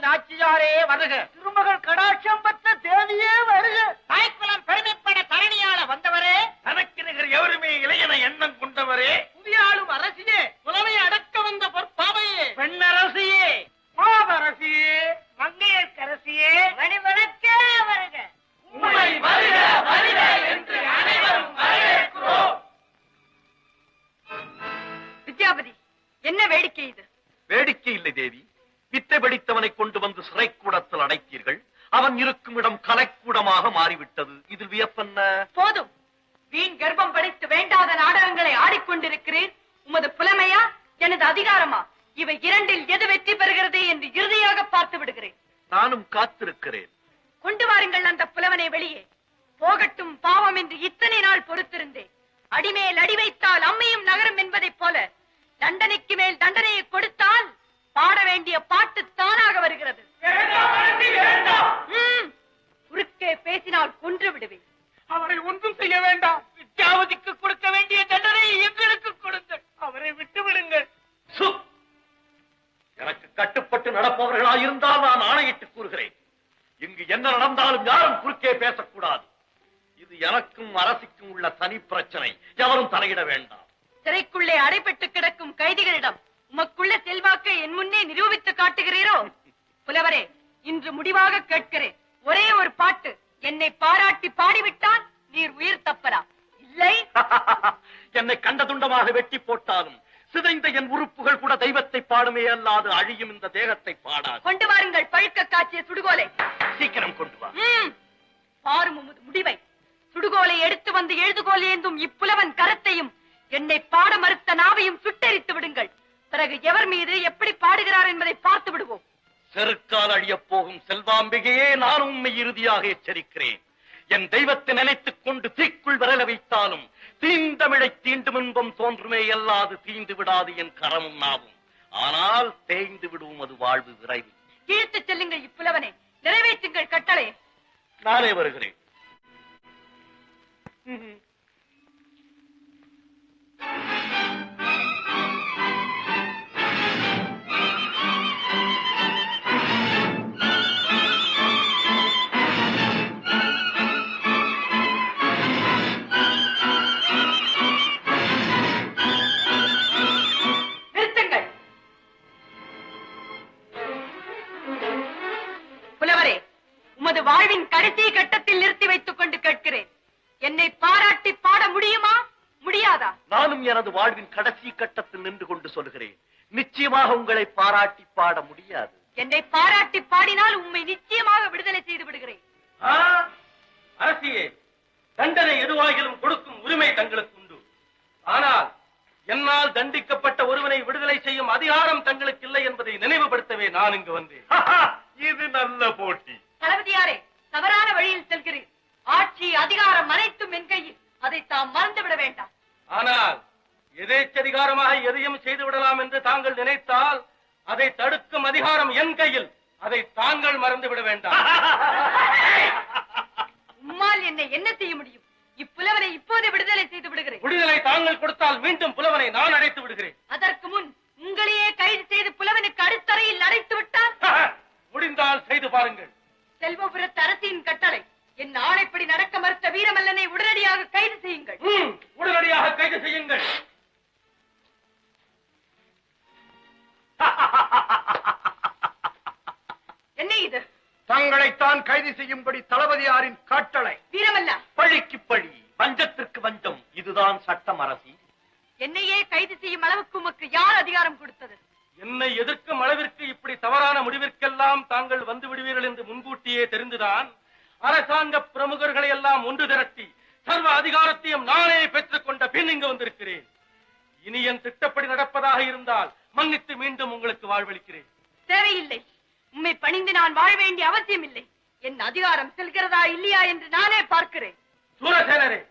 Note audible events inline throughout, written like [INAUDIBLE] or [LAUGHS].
நாச்சியாரே வருக. திருமகள் கடாட்சம் பெற்ற தேவியே வருக. தாய்க்குலம் பெருமைப்பட தரணியாள வந்தவரே. தனக்கு நிகர் எவருமே இளையன எண்ணம் கொண்டவரே. புதியாளும் அரசியே புலமை அடக்க வந்த பொற்பாவையே. பெண்ணரசியே. மாதரசியே மங்கையர்க்கரசியே. மணிவழக்க வருக. உம்மை வருக வருக என்று அனைவரும் வரவேற்கிறோம். வித்யாபதி என்ன வேடிக்கை இது? வேடிக்கை இல்லை தேவி. வித்தை படித்தவனை கொண்டு வந்து சிறைக்கூடத்தில் அடைத்தீர்கள். அவன் இருக்கும் இடம் கலைக்கூடமாக மாறிவிட்டது. இதில் வியப்பென்ன போதும். வீண் கர்ப்பம் படைத்து வேண்டாத நாடகங்களை ஆடிக்கொண்டிருக்கிறேன் உமது புலமையா? எனது அதிகாரமா? இவை இரண்டில் எது வெற்றி பெறுகிறது என்று இறுதியாக பார்த்து விடுகிறேன். நானும் காத்திருக்கிறேன். கொண்டு வாருங்கள் அந்த புலவனை வெளியே. போகட்டும் பாவம் என்று இத்தனை நாள் பொறுத்திருந்தேன். அடிமேல் அடி வைத்தால் அம்மையும் நகரும் என்பதைப் போல தண்டனைக்கு மேல் தண்டனையை கொடுத்தால் பாட வேண்டிய பாட்டு தானாக வருகிறது. குறுக்கே பேசினால் கொன்று விடுவேன். அவரை ஒன்றும் செய்ய வேண்டாம். வித்யாவதிக்கு கொடுக்க வேண்டிய தண்டனை எங்களுக்கு கொடுங்கள். அவரை விட்டு விடுங்கள்! எனக்கு கட்டுப்பட்டு நடப்பவர்களாயிருந்தால் நான் ஆணையிட்டு கூறுகிறேன். இங்கு என்ன நடந்தாலும் யாரும் குறுக்கே பேசக்கூடாது. இது எனக்கும் அரசுக்கும் உள்ள தனி பிரச்சனை. எவரும் தலையிட வேண்டாம். சிறைக்குள்ளே அடைபட்டு கிடக்கும் கைதிகளிடம் உமக்குள்ள முன்னே நிரூபித்து காட்டுகிறீரோ? புலவரே இன்று முடிவாக கேட்கிறேன். ஒரே ஒரு பாட்டு என்னை பாராட்டி பாடிவிட்டால் நீர் உயிர் தப்பலாம். இல்லை. [LAUGHS] என்னை கண்ட துண்டமாக வெட்டி போட்டாலும் சிதைந்த என் உறுப்புகள் கூட தெய்வத்தை பாடுமே அல்லாது அழியும் இந்த தேகத்தை பாடாது. கொண்டு வாருங்கள் பழுக்க காய்ச்சிய சுடுகோலை. சீக்கிரம் கொண்டு வா. பாரும் உமது முடிவை. சுடுகோலை எடுத்து வந்து எழுதுகோல் ஏந்தும் இப்புலவன் கரத்தையும் என்னை பாட மறுத்த நாவையும் சுட்டெரித்து விடுங்கள். பிறகு எவர் மீது எப்படி பாடுகிறார் என்பதை பார்த்து விடுவோம். செருக்கால் அழியப் போகும் செல்வாம்பிகையே நான் உண்மை இறுதியாக எச்சரிக்கிறேன். என் தெய்வத்தை நினைத்துக் கொண்டு தீக்குள் விரல வைத்தாலும் தீந்தமிழை தீண்டும் இன்பம் தோன்றுமே அல்லாது தீந்து விடாது என் கரமும் நாவும். ஆனால் தேய்ந்து விடுவோம் அது வாழ்வு விரைவில். இழுத்துச் செல்லுங்கள் இப்புலவனை. நிறைவேற்றுங்கள் கட்டளை. நானே வருகிறேன். உமது வாழ்வின் கடைசி கட்டத்தில் நிறுத்தி வைத்துக் கொண்டு கேட்கிறேன். என்னை பாராட்டி பாட முடியுமா? முடியாதா? நானும் எனது வாழ்வின் கடைசி கட்டத்தில் நின்று கொண்டு சொல்கிறேன். நிச்சயமாக உங்களை பாராட்டி பாட முடியாது. என்னை பாராட்டி பாடினால் உம்மை நிச்சயமாக விடுதலை செய்து விடுகிறேன். அரசியே தண்டனை எதுவாகிலும் கொடுக்கும் உரிமை தங்களுக்கு உண்டு. ஆனால் என்னால் தண்டிக்கப்பட்ட ஒருவனை விடுதலை செய்யும் அதிகாரம் தங்களுக்கு இல்லை என்பதை நினைவுபடுத்தவே நான் இங்கு வந்தேன். இது நல்ல போட்டி தளபதியாரே தவறான வழியில் செல்கிறீர் ஆட்சி அதிகாரம் அனைத்தும் என் கையில் அதை தாம் மறந்து விட வேண்டாம். ஆனால் எதேச்சதிகாரமாக எதையும் செய்து விடலாம் என்று தாங்கள் நினைத்தால் அதை தடுக்கும் அதிகாரம் என் கையில். அதை தாங்கள் மறந்து விட வேண்டாம். [LAUGHS] உம்மால் என்னை என்ன செய்ய முடியும்? இப்புலவனை இப்போது விடுதலை செய்து விடுகிறேன். விடுதலை தாங்கள் கொடுத்தால் மீண்டும் புலவனை நான் அடைத்து விடுகிறேன். அதற்கு முன் உங்களையே கைது செய்து புலவனுக்கு அடுத்தறையில் அடைத்து விட்டால்? [LAUGHS] முடிந்தால் செய்து பாருங்கள். செல்வபுரத்து அரசின் கட்டளை என் ஆணைப்படி நடக்க மறுத்த வீரமல்லனை உடனடியாக கைது செய்யுங்கள். உடனடியாக கைது செய்யுங்கள். என்ன இது? தங்களைத்தான் கைது செய்யும்படி தளபதியாரின் கட்டளை. வீரமல்லா. பழிக்கு பழி வஞ்சத்திற்கு வஞ்சம் இதுதான் சட்டம் அரசி. என்னையே கைது செய்யும் அளவுக்கு உமக்கு யார் அதிகாரம் கொடுத்தது? என்னை எதிர்க்கும் அளவிற்கு இப்படி தவறான முடிவிற்கெல்லாம் தாங்கள் வந்து விடுவீர்கள் என்று முன்கூட்டியே தெரிந்துதான் அரசாங்க பிரமுகர்களை எல்லாம் ஒன்று திரட்டி சர்வ அதிகாரத்தையும் நானே பெற்றுக் கொண்ட பின் இங்கு வந்திருக்கிறேன். இனி என் திட்டப்படி நடப்பதாக இருந்தால் மன்னித்து மீண்டும் உங்களுக்கு வாழ்வளிக்கிறேன். தேவையில்லை. உம்மை பணிந்து நான் வாழ வேண்டிய அவசியம் இல்லை என் அதிகாரம் செல்கிறதா இல்லையா என்று நானே பார்க்கிறேன். சூரசேனரே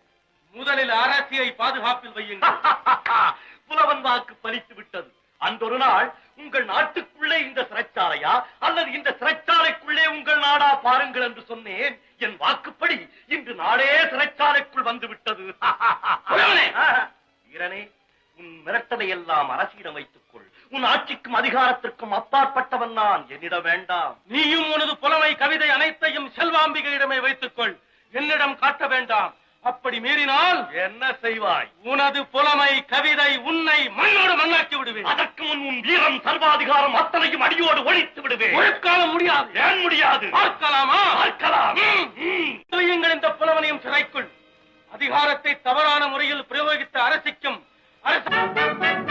முதலில் அரசியை பாதுகாப்பில் வையுங்கள். [LAUGHS] புலவன் வாக்கு பலித்து விட்டது. அன்றொரு நாள் உங்கள் நாட்டுக்குள்ளே இந்த சிறைச்சாலையா? அல்லது இந்த சிறைச்சாலைக்குள்ளே உங்கள் நாடா பாருங்கள் என்று சொன்னேன். என் வாக்குப்படி நாடே சிறைச்சாலைக்குள் வந்து விட்டது புலவனே! வீரனே உன் மிரட்டலை எல்லாம் அரசிடம் வைத்துக் கொள் உன் ஆட்சிக்கும் அதிகாரத்திற்கும் அப்பாற்பட்டவன் நான். என்னிடம் வேண்டாம். நீயும் உனது புலமை கவிதை அனைத்தையும் செல்வாம்பிகையிடமே வைத்துக்கொள். என்னிடம் காட்ட வேண்டாம். அப்படி மீறினால் என்ன செய்வாய்? உனது புலமை கவிதை உன்னை மண்ணோடு மண்ணாக்கி விடுவேன். அதற்கு முன் உன் வீரம் சர்வாதிகாரம் அத்தனையும் அடியோடு ஒழித்து விடுவேன். ஒழுக்கால முடியாது. ஏன் முடியாது? பார்க்கலாமா? பார்க்கலாம். ம். வையுங்கள் இந்த புலவனையும் சிறைக்குள். அதிகாரத்தை தவறான முறையில் பிரயோகித்த அரசிக்கும் அரச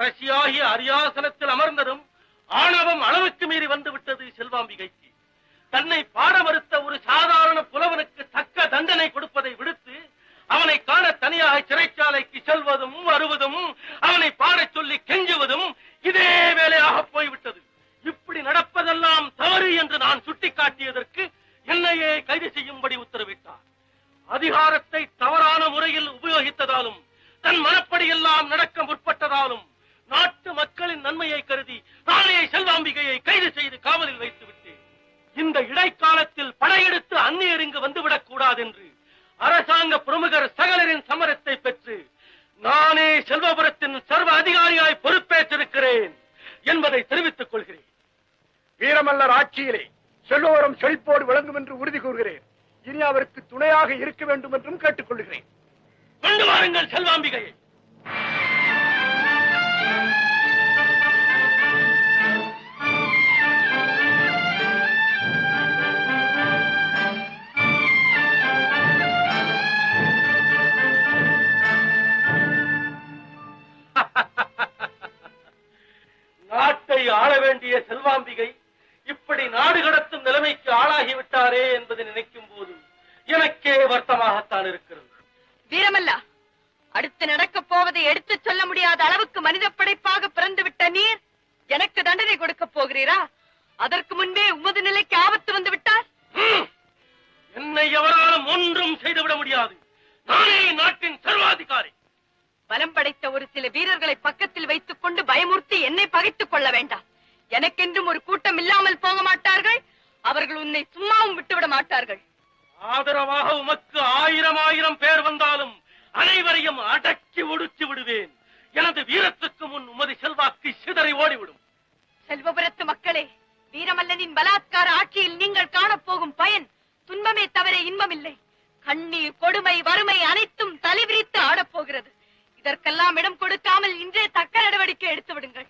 அரசியாகி அரியாசனத்தில் அமர்ந்ததும் ஆணவம் அளவுக்கு மீறி வந்து விட்டது செல்வாம்பிகைக்கு தன்னை பாட மறுத்த ஒரு சாதாரண புலவனுக்கு தக்க தண்டனை கொடுப்பதை விடுத்து அவனை காண தனியாக சிறைச்சாலைக்கு செல்வதும் வருவதும் அவனை பாடச் சொல்லி கெஞ்சுவதும் இதே வேலையாக போய்விட்டது. இப்படி நடப்பதெல்லாம் தவறு என்று நான் சுட்டிக்காட்டியதற்கு என்னையே கைது செய்யும்படி உத்தரவிட்டார். அதிகாரத்தை தவறான முறையில் உபயோகித்ததாலும் தன் மனப்படியெல்லாம் நடக்க முற்பட்டதாலும் என்பதை தெரிவித்துக் கொள்கிறேன். வீரமல்லர் ஆட்சியிலே செல்லோரம் செழிப்போடு விளங்கும் என்று உறுதி கூறுகிறேன். இனி அவருக்கு துணையாக இருக்க வேண்டும் என்றும் கேட்டுக்கொள்கிறேன் கொண்டு வாருங்கள் செல்வாம்பிகையை. வேண்டிய செல்வாம்பிகை இப்படி நாடு கடத்தும் நிலைமைக்கு ஆளாகிவிட்டாரே என்பதை நினைக்கும் போது எனக்கே வருத்தமாகத்தான் இருக்கிறது. வீரமல்லா அடுத்து நடக்கப் போவதை எடுத்துச் சொல்ல முடியாத அளவுக்கு மனித படைப்பாக பிறந்து விட்ட நீர் எனக்கு தண்டனை கொடுக்க போகிறீரா? அதற்கு முன்பே உமது நிலைக்கு ஆபத்து வந்து விட்டார்! என்னை எவராலும் ஒன்றும் செய்துவிட முடியாது. நானே நாட்டின் சர்வாதிகாரி. பலம் படைத்த ஒரு சில வீரர்களை பக்கத்தில் வைத்துக் கொண்டு பயமுறுத்தி என்னை பகைத்துக் கொள்ள வேண்டாம். எனக்கென்றும் ஒரு கூட்டம் இல்லாமல் போக மாட்டார்கள். அவர்கள் உன்னை சும்மாவும் விட்டுவிட மாட்டார்கள். ஆதரவாக உமக்கு ஆயிரம் ஆயிரம் பேர் வந்தாலும் அனைவரையும் அடக்கி ஒடுக்கி விடுவேன். எனது வீரத்துக்கு முன் உமது செல்வாக்கு சிதறி ஓடிவிடும். செல்வபுரத்து மக்களே வீரமல்லனின் பலாத்கார ஆட்சியில் நீங்கள் காணப்போகும் பயன் துன்பமே தவிர இன்பமில்லை. கண்ணீர் கொடுமை வறுமை அனைத்தும் தலைவிரித்து ஆடப்போகிறது. இதற்கெல்லாம் இடம் கொடுக்காமல் இன்றே தக்க நடவடிக்கை எடுத்து விடுங்கள்.